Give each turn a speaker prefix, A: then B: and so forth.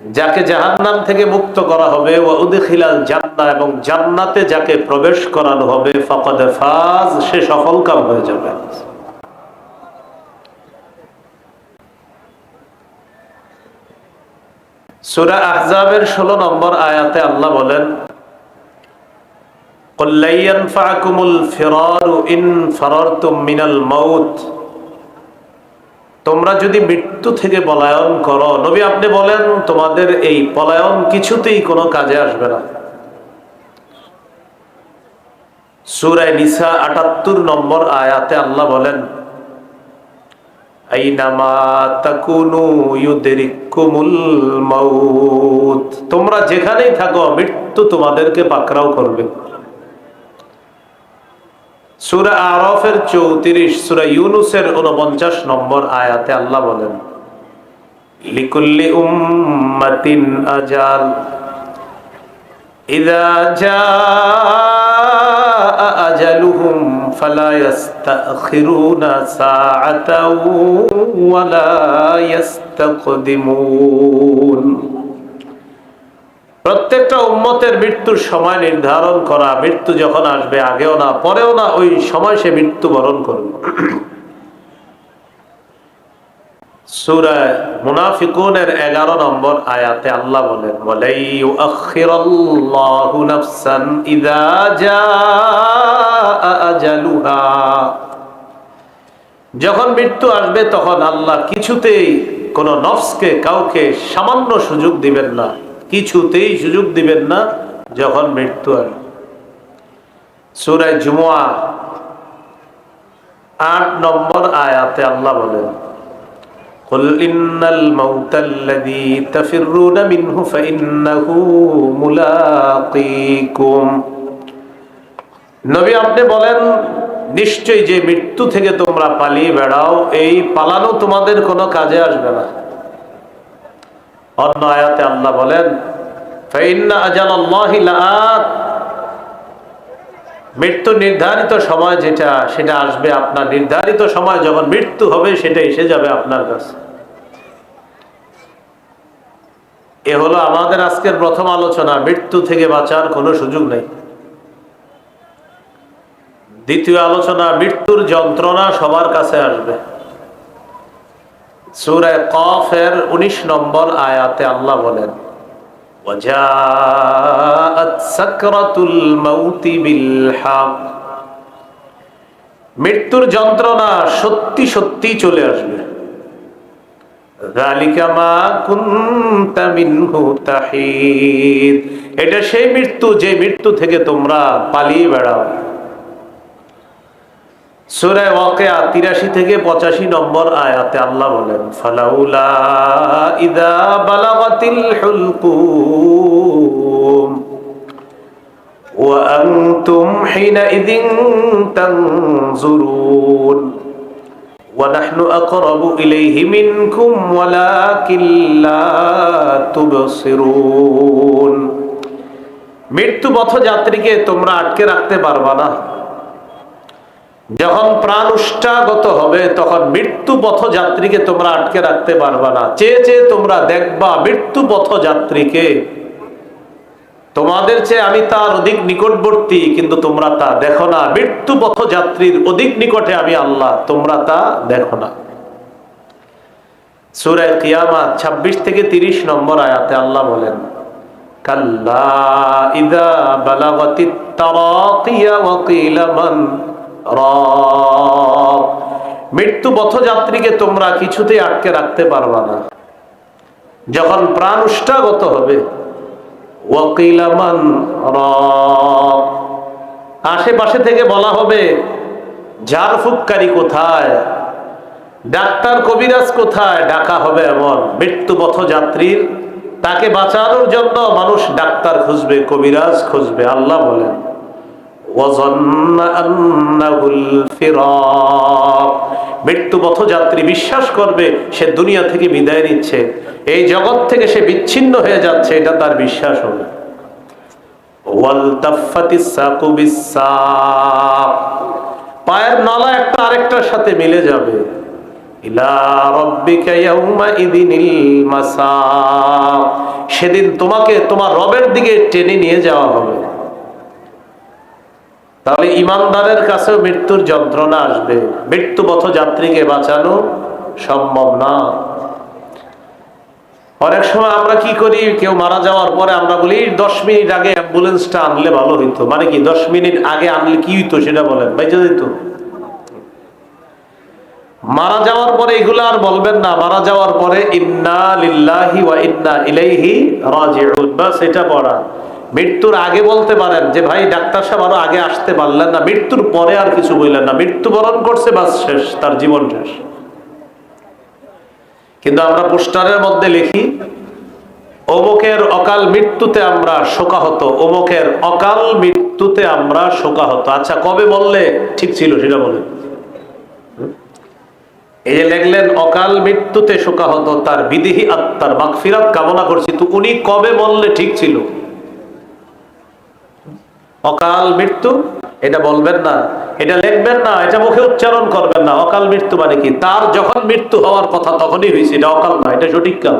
A: যাকে জাহান্নাম থেকে মুক্ত করা হবে ও উদখিলাল জান্নাহ এবং জান্নাতে যাকে প্রবেশ করানো হবে ফাকাদ ফাজ সে সফল কাম হয়ে যাবে সূরা আহজাবের 16 নম্বর আয়াতে আল্লাহ বলেন قل لن ينفعكم الفرار إن فررتم من الموت তোমরা যদি মৃত্যু থেকে পলায়ন করো, নবী আপনি বলেন, তোমাদের এই পলায়ন কিছুতেই কোনো কাজে আসবে না। সুরায় নিসা আটাত্তর নম্বর আয়াতে আল্লাহ বলেন তোমরা যেখানেই থাকো, মৃত্যু তোমাদেরকে পাকড়াও করবে। সুরা আরফের চৌত্রিশ, সুরা ইউনুসের উনপঞ্চাশ নম্বর আয়াতে আল্লাহ বলেন, লিকুল্লি উম্মাতিন আজাল, ইদা আজালুহুম ফালা ইস্তাখিরুনা সাআতাও ওয়ালা প্রত্যেকটা উম্মতের মৃত্যুর সময় নির্ধারণ করা, মৃত্যু যখন আসবে, আগেও না, পরেও না, ওই সময় সে মৃত্যু বরণ করবে। যখন মৃত্যু আসবে, তখন আল্লাহ কিছুতেই কোন নফসকে, কাউকে সামান্য সুযোগ দিবেন না। কিছুতেই সুযোগ দিবেন না যখন মৃত্যু আসবে সুরায় জুমুয়া আট নম্বর আয়াতে আল্লাহ বলেন قل إن الموت الذي تفرون منه فإنه ملاقيكم নবী আপনি বলেন নিশ্চয়ই যে মৃত্যু থেকে তোমরা পালিয়ে বেড়াও এই পালানো তোমাদের কোনো কাজে আসবে না অন্য আয়াতে আল্লাহ বলেন মৃত্যু নির্ধারিত সময় যেটা, সেটা আসবে আপনার নির্ধারিত সময়, যখন মৃত্যু হবে সেটা এসে যাবে আপনার কাছে। এ হলো আমাদের আজকের প্রথম আলোচনা, মৃত্যু থেকে বাঁচার কোনো সুযোগ নেই। দ্বিতীয় আলোচনা, মৃত্যুর যন্ত্রণা সবার কাছে আসবে। সুরায় কফের উনিশ নম্বর আয়াতে আল্লাহ বলেন মৃত্যুর যন্ত্রণা সত্যি সত্যি চলে আসবে। এটা সেই মৃত্যু, যে মৃত্যু থেকে তোমরা পালিয়ে বেড়াও। সুরায় ওয়াকিয়া তিরাশি থেকে পঁচাশি নম্বর আয়াতে আল্লাহ বলেন ফালাউলা ইদা বালাগাতিল হুলকুম وأنتم حينئذ تنظرون ونحن أقرب إليه منكم ولكن لا تبصرون মৃত্যু পথযাত্রীকে তোমরা আটকে রাখতে পারবা না যখন প্রাণ উষ্ঠাগত হবে, তখন মৃত্যু পথযাত্রীকে তোমরা আটকে রাখতে পারবা না। চেয়ে চেয়ে তোমরা দেখবা মৃত্যু পথযাত্রীকে। তোমাদের চেয়ে আমি তার অধিক নিকটবর্তী, কিন্তু তোমরা তা দেখো না। মৃত্যু পথযাত্রীর অধিক নিকটে আমি আল্লাহ, তোমরা তা দেখো না। সুরায় কিয়ামা ২৬ থেকে ৩০ নম্বর আয়াতে আল্লাহ বলেন, কাল্লা ইদা বালাগাতিত তারাকিয়া ওয়া কিলা মান মৃত্যু পথযাত্রীকে তোমরা কিছুতেই আটকে রাখতে পারবা না। যখন প্রাণ উষ্ঠাগত হবে আশেপাশে থেকে বলা হবে, ঝাড় ফুৎকারী কোথায়? ডাক্তার কবিরাজ কোথায়? ডাকা হবে এমন। মৃত্যু পথযাত্রীর, তাকে বাঁচানোর জন্য মানুষ ডাক্তার খুঁজবে, কবিরাজ খুঁজবে, আল্লাহ বলেন। মৃত্যু পথযাত্রী বিশ্বাস করবে, সে দুনিয়া থেকে বিদায় নিচ্ছে। এই জগৎ থেকে সে বিচ্ছিন্ন হয়ে যাচ্ছে, এটা তার বিশ্বাস হবে। পায়ের নলা একটা আরেকটার সাথে মিলে যাবে। সেদিন তোমাকে তোমার রবের দিকে টেনে নিয়ে যাওয়া হবে। তাহলে ইমানদারের কাছেও মৃত্যুর যন্ত্রণা আসবে। মৃত্যুপথ যাত্রীকে বাঁচানো সম্ভব না। অনেক সময় আমরা কি করি, কেউ মারা যাওয়ার পরে আমরা বলি দশ মিনিট আগে অ্যাম্বুলেন্সটা আনলে ভালো হইতো। মানে কি, দশ মিনিট আগে আনলে কি হইতো সেটা বলেন বাইজা দিত মারা যাওয়ার পরে এগুলো আর বলবেন না, মারা যাওয়ার পরে ইন্না লিল্লাহি ওয়া ইন্না ইলাইহি রাজিউন। বাস এটা পড়া। মৃত্যুর আগে বলতে পারেন যে, ভাই, ডাক্তার সাহেব আরও আগে আসতে পারলেন না, মৃত্যুর পরে আর কিছু বললেন না। মৃত্যুবরণ করছে, বাস শেষ, তার জীবন শেষ। কিন্তু আমরা পোস্টারের মধ্যে লিখি, অমুকের অকাল মৃত্যুতে আমরা শোকাহত, অমুকের অকাল মৃত্যুতে আমরা শোকাহত। আচ্ছা কবে বললে ঠিক ছিল সেটা বলে এই যে লিখলেন, অকাল মৃত্যুতে শোকাহত তার বিদেহী আত্মার মাগফিরাত কামনা করছি। তো উনি কবে বললে ঠিক ছিল? অকাল মৃত্যু, এটা বলবেন না, এটা লিখবেন না, এটা মুখে উচ্চারণ করবেন না। অকাল মৃত্যু মানে কি? তার যখন মৃত্যু হওয়ার কথা তখনই হয়েছে, এটা অকাল না, এটা সঠিক কাল।